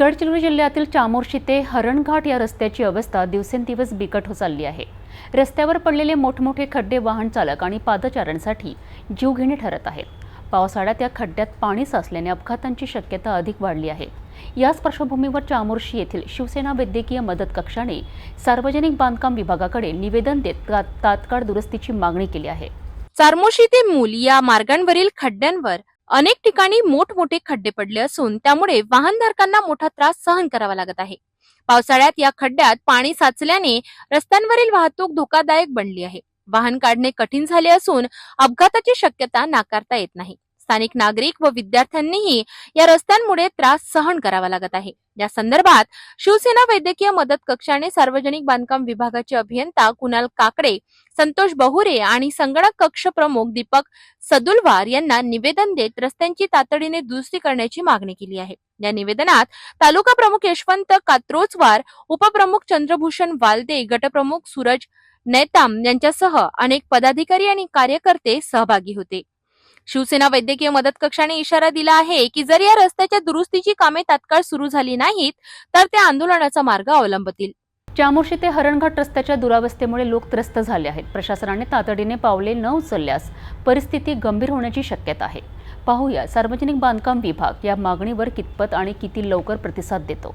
गडचिरोली जिल्ह्यातील चामोर्शी ते हरणघाट या रस्त्याची अवस्था दिवसेंदिवस बिकट होत चालली आहे. रस्त्यावर पडलेले मोठमोठे खड्डे वाहन चालक आणि पादचाऱ्यांसाठी जीवघेणे ठरत आहेत पावसाळ्यात या खड्ड्यात पाणी साचल्याने अपघातांची शक्यता अधिक वाढली आहे. याच पार्श्वभूमीवर चामोर्शी येथील शिवसेना वैद्यकीय मदत कक्षाने सार्वजनिक बांधकाम विभागाकडे निवेदन देत ता- तात्काळ दुरुस्तीची मागणी केली आहे. चारमोशी ते मूल या मार्गांवरील खड्ड्यांवर अनेक ठिकाणी मोठमोठे खड्डे पडले असून त्यामुळे वाहनधारकांना मोठा त्रास सहन करावा लागत आहे. पावसाळ्यात या खड्ड्यात पाणी साचल्याने रस्त्यांवरील वाहतूक धोकादायक बनली आहे. वाहन काढणे कठीण झाले असून अपघाताची शक्यता नाकारता येत नाही. स्थानिक नागरिक व विद्यार्थ्यांनीही या रस्त्यांमुळे त्रास सहन करावा लागत आहे. या संदर्भात शिवसेना वैद्यकीय मदत कक्षाने सार्वजनिक बांधकाम विभागाचे अभियंता कुणाल काकडे संतोष बहुरे आणि संगणक कक्ष प्रमुख दीपक सदुलवार यांना निवेदन देत रस्त्यांची तातडीने दुरुस्ती करण्याची मागणी केली आहे. या निवेदनात तालुका प्रमुख यशवंत कात्रोचवार उपप्रमुख चंद्रभूषण वालदे गटप्रमुख सूरज नेताम यांच्यासह अनेक पदाधिकारी आणि कार्यकर्ते सहभागी होते. शिवसेना वैद्यकीय मदत कक्षाने इशारा दिला आहे की जर या रस्त्याच्या दुरुस्तीची कामे तात्काळ सुरू झाली नाहीत तर ते आंदोलनाचा मार्ग अवलंबतील. चामोर्शी ते हरणघाट रस्त्याच्या दुरावस्थेमुळे लोक त्रस्त झाले आहेत. प्रशासनाने तातडीने पावले न उचलल्यास परिस्थिती गंभीर होण्याची शक्यता आहे. पाहूया सार्वजनिक बांधकाम विभाग या मागणीवर कितपत आणि किती लवकर प्रतिसाद देतो.